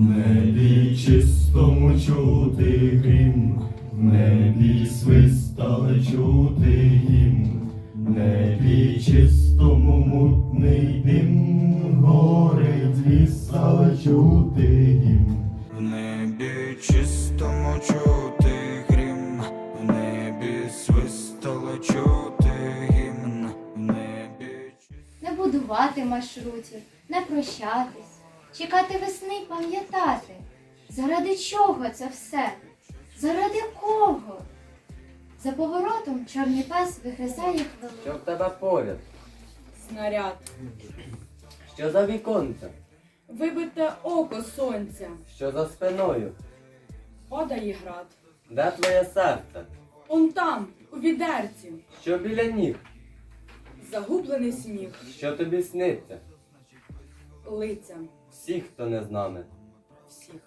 небі чистому чути грім, в небі свистали чути гімн, в небі чистому мутний дим, горить ліс, але чути гімн. В небі чистому чути грім, в небі свистало чути гімн, в небі чистому не будувати маршрутів, не прощатись, чекати весни й пам'ятати. Заради чого це все? Заради кого? За поворотом чорний пес вигризає хвилину. Що в тебе поряд? Снаряд. Що за віконце? Вибите око сонця. Що за спиною? Падає град. Де твоє серце? Он там, у відерці. Що біля ніг? Загублений сніг. Що тобі сниться? Лиця Всі, хто не з нами. всіх.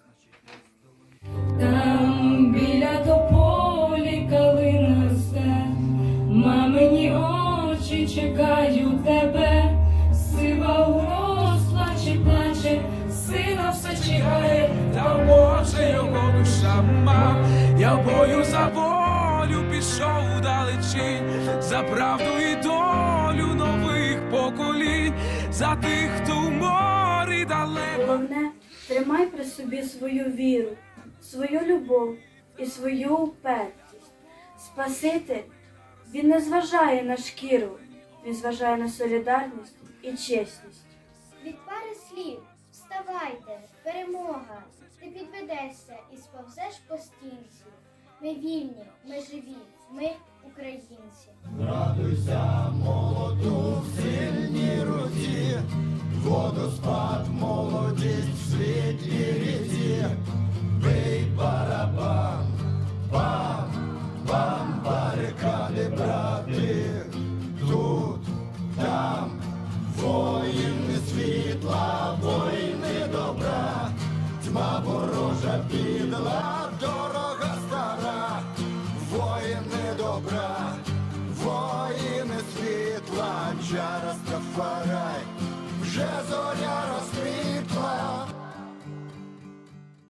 Там біля тополі калина росте, мамині очі чекають тебе, сива уросла чи плаче, сина все чекає. Та може його душа мав, я бою за волю пішов далечінь, за правду і долю нових поколінь, за тих, хто в морі далеко. Головне, тримай при собі свою віру, свою любов і свою упертість. Спаситель, він не зважає на шкіру, він зважає на солідарність і чесність. Від пари слів вставайте, перемога, ти підведешся і сповзеш по стінці. Ми вільні, ми живі, ми українці. Радуйся, молоду Тьма ворожа бідла, дорога стара, воїни добра, воїни світла, чара стафарай, вже зоря.